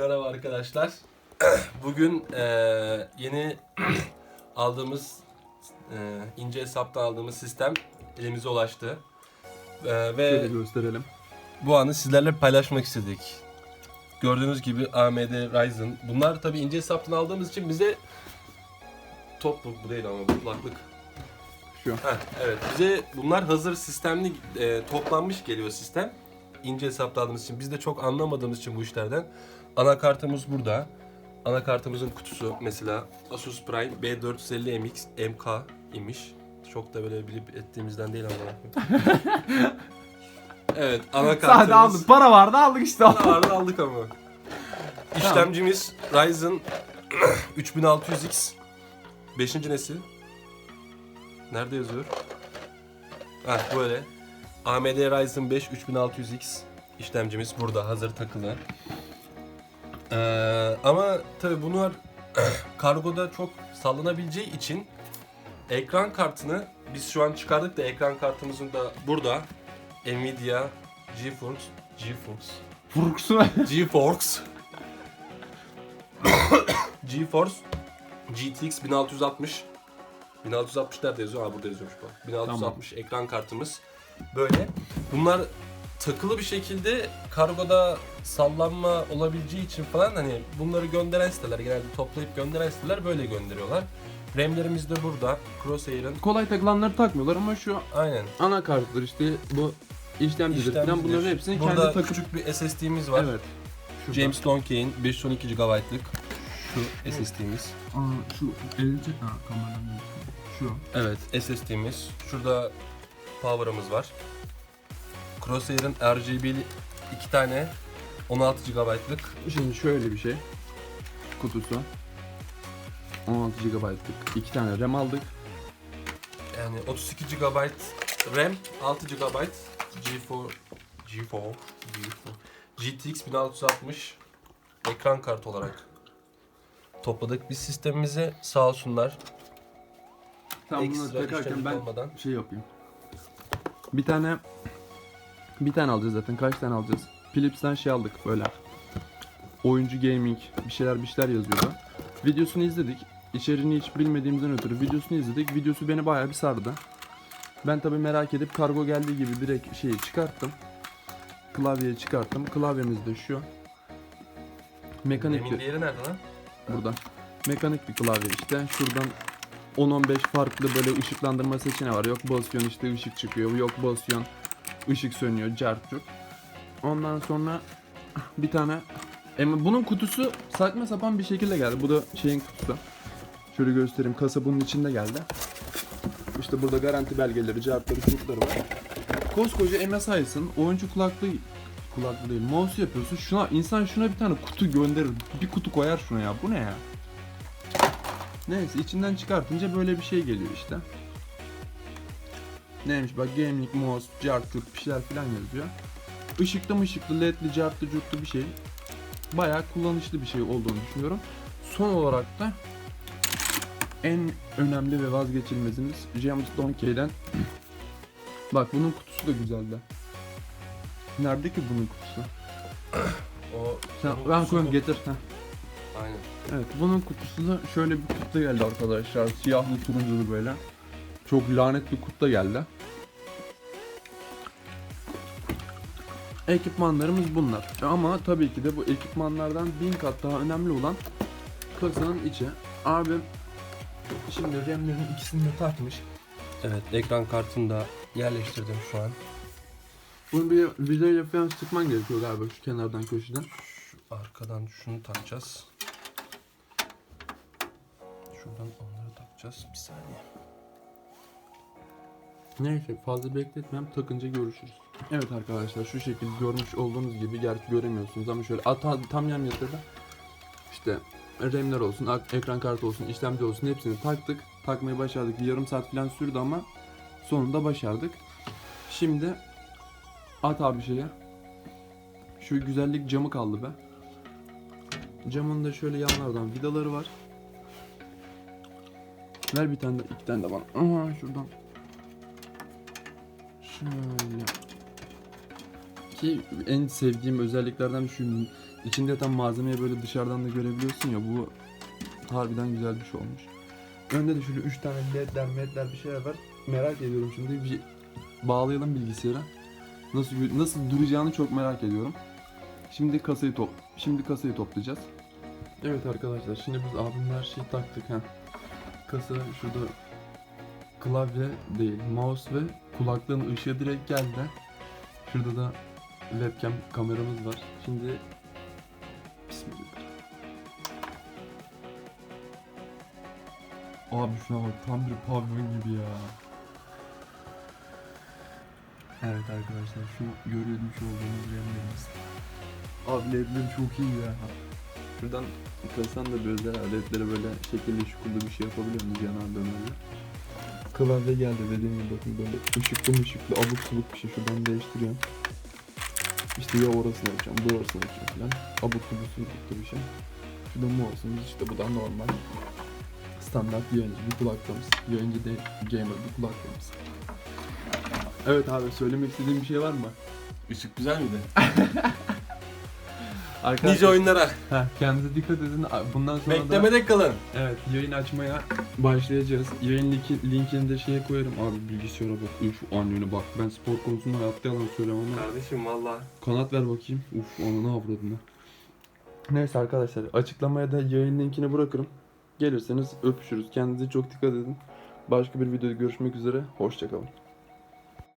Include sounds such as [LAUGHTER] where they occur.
Merhaba arkadaşlar. [CLEARS THROAT] Bugün eee, yeni [CLEARS THROAT] aldığımız eee, ince hesaptan aldığımız sistem elimize ulaştı. Şöyle ve gösterelim. bu anı sizlerle paylaşmak istedik. Gördüğünüz gibi AMD Ryzen. Bunlar tabi ince hesaptan aldığımız için bize top bu, bu değil ama bu kulaklık. Şu. Heh, evet bize bunlar hazır sistemli e, toplanmış geliyor sistem. İnce hesapta aldığımız için biz de çok anlamadığımız için bu işlerden. Anakartımız burada. Anakartımızın kutusu mesela Asus Prime B450MX MK imiş. Çok da böyle bilip ettiğimizden değil ama. [LAUGHS] evet anakartımız. Sade aldık. Para vardı aldık işte. Ne vardı aldık ama. İşlemcimiz Ryzen [CLEARS THROAT] 3600X 5. nesil. Nerede yazıyor? Ha böyle. AMD Ryzen 5 3600X işlemcimiz burada hazır takılı. Ee, ama tabi bunlar [CLEARS THROAT] kargoda çok sallanabileceği için ekran kartını biz şu an çıkardık da ekran kartımızın da burada Nvidia GeForce GeForce Furksu. [LAUGHS] GeForce GeForce GTX 1660 1660 nerede yazıyor? Ha burada yazıyormuş bak. 1660 ekran kartımız. Böyle. Bunlar takılı bir şekilde kargoda sallanma olabileceği için falan hani bunları gönderen siteler genelde toplayıp gönderen siteler böyle gönderiyorlar. RAM'lerimiz de burada. Crosshair'ın Kolay takılanları takmıyorlar ama şu aynen. anakartlar işte bu işlemcidir falan bunların hepsini Burada kendi takıp... küçük bir SSD'miz var. Evet. Şurada. James Lonke'in 512 GB'lık şu SSD'miz. Aa, şu elini çek. Kameranın Şu. Evet SSD'miz. Şurada power'ımız var. Crosshair'ın RGB'li iki tane 16 GB'lık Şimdi şöyle bir şey. Kutusu. 16 GB'lık. iki tane RAM aldık. yani 32 GB RAM, 6 GB G4 G4 G4 GTX 1660 ekran kartı olarak topladık. Biz sistemimize sağ olsunlar. Tam bunu Ekstra takarken ben olmadan. şey yapayım. Bir tane bir tane alacağız zaten. Kaç tane alacağız? Philips'ten şey aldık böyle. Oyuncu gaming bir şeyler bir şeyler yazıyordu. Videosunu izledik. İçeriğini hiç bilmediğimizden ötürü videosunu izledik. Videosu beni bayağı bir sardı. Ben tabi merak edip kargo geldiği gibi direkt şeyi çıkarttım. Klavyeyi çıkarttım. Klavyemiz de şu. Mekanik Emin bir diğeri nerede lan? burada. Mekanik bir klavye işte. Şuradan 10-15 farklı böyle ışıklandırma seçeneği var. Yok basıyorsun işte ışık çıkıyor. Yok basıyorsun ışık sönüyor. Cart curt. Ondan sonra bir tane ama bunun kutusu saçma sapan bir şekilde geldi. Bu da şeyin kutusu. Şöyle göstereyim. Kasa bunun içinde geldi. İşte burada garanti belgeleri, cartları, çocukları var. Koskoca MSI'sın. Oyuncu kulaklığı kulaklı değil. Mouse yapıyorsun. Şuna insan şuna bir tane kutu gönderir. Bir kutu koyar şuna ya. Bu ne ya? Neyse içinden çıkartınca böyle bir şey geliyor işte. Neymiş bak gaming mouse, cart curt bir şeyler falan yazıyor. Işıklı mışıklı ledli cartlı curtlu bir şey. Bayağı kullanışlı bir şey olduğunu düşünüyorum. Son olarak da en önemli ve vazgeçilmezimiz James Donkey'den [CLEARS THROAT] Bak bunun kutusu da güzeldi. Nerede ki bunun kutusu? [CLEARS THROAT] O Sen, ben kutusu koyayım getir. Heh. Aynen. Evet bunun kutusu da şöyle bir kutu geldi arkadaşlar. Siyahlı turunculu böyle. Çok lanet bir kutu da geldi. Ekipmanlarımız bunlar. Ama tabii ki de bu ekipmanlardan bin kat daha önemli olan kasanın içi. Abi şimdi RAM'lerin ikisini de takmış. Evet ekran kartını da yerleştirdim şu an. Bunu bir vizeyle falan sıkman gerekiyor galiba şu kenardan köşeden. Şu arkadan şunu takacağız. Şuradan onları takacağız. Bir saniye. Neyse fazla bekletmem takınca görüşürüz. Evet arkadaşlar şu şekilde görmüş olduğunuz gibi gerçi göremiyorsunuz ama şöyle ata, tam yan yatırda işte RAM'ler olsun, ekran kartı olsun, işlemci olsun hepsini taktık. Takmayı başardık. Bir yarım saat falan sürdü ama sonunda başardık. Şimdi at abi şeye. Şu güzellik camı kaldı be. Camın da şöyle yanlardan vidaları var. Ver bir tane de iki tane de bana. Aha şuradan. Şöyle. Ki en sevdiğim özelliklerden şu içinde yatan malzemeyi böyle dışarıdan da görebiliyorsun ya bu harbiden güzel bir şey olmuş. Önde de şöyle 3 tane ledler medler bir şeyler var. Merak ediyorum şimdi bir bağlayalım bilgisayara. Nasıl nasıl duracağını çok merak ediyorum. Şimdi kasayı top şimdi kasayı toplayacağız. Evet arkadaşlar şimdi biz abimle her şeyi taktık ha. Kasa şurada klavye değil mouse ve kulaklığın ışığı direkt geldi. Şurada da webcam kameramız var. Şimdi Bismillah. Abi şuna bak tam bir pavyon gibi ya. Evet arkadaşlar şu görülmüş olduğunuz yerlerimiz. Abi ledleri çok iyi ya. Şuradan kasan da böyle ledlere böyle şekilli şukullu bir şey yapabiliyor muyuz yanar dönerli. Klavye geldi dediğim gibi bakın böyle ışıklı ışıklı abuk subuk bir şey şuradan değiştiriyorum. İşte ya orasını yapacağım, bu orasını yapacağım falan. Abuk subuk subuklu bir şey. Şurada mu olsun işte bu da normal. Standart yayıncı bir kulaklığımız. Yayıncı değil, gamer bir kulaklığımız. Evet abi söylemek istediğin bir şey var mı? Işık güzel miydi? Arkadaşlar, Nice oyunlara. Heh, kendinize dikkat edin. Bundan sonra da Beklemede kalın. evet yayın açmaya başlayacağız. Yayın linki, linkini de şeye koyarım. Abi bilgisayara bak. Üf, annene bak. Ben spor konusunda hayatta yalan söylemem ama. Kardeşim valla. Kanat ver bakayım. Uf onu ne avradın Neyse arkadaşlar açıklamaya da yayın linkini bırakırım. Gelirseniz öpüşürüz. Kendinize çok dikkat edin. Başka bir videoda görüşmek üzere. Hoşçakalın.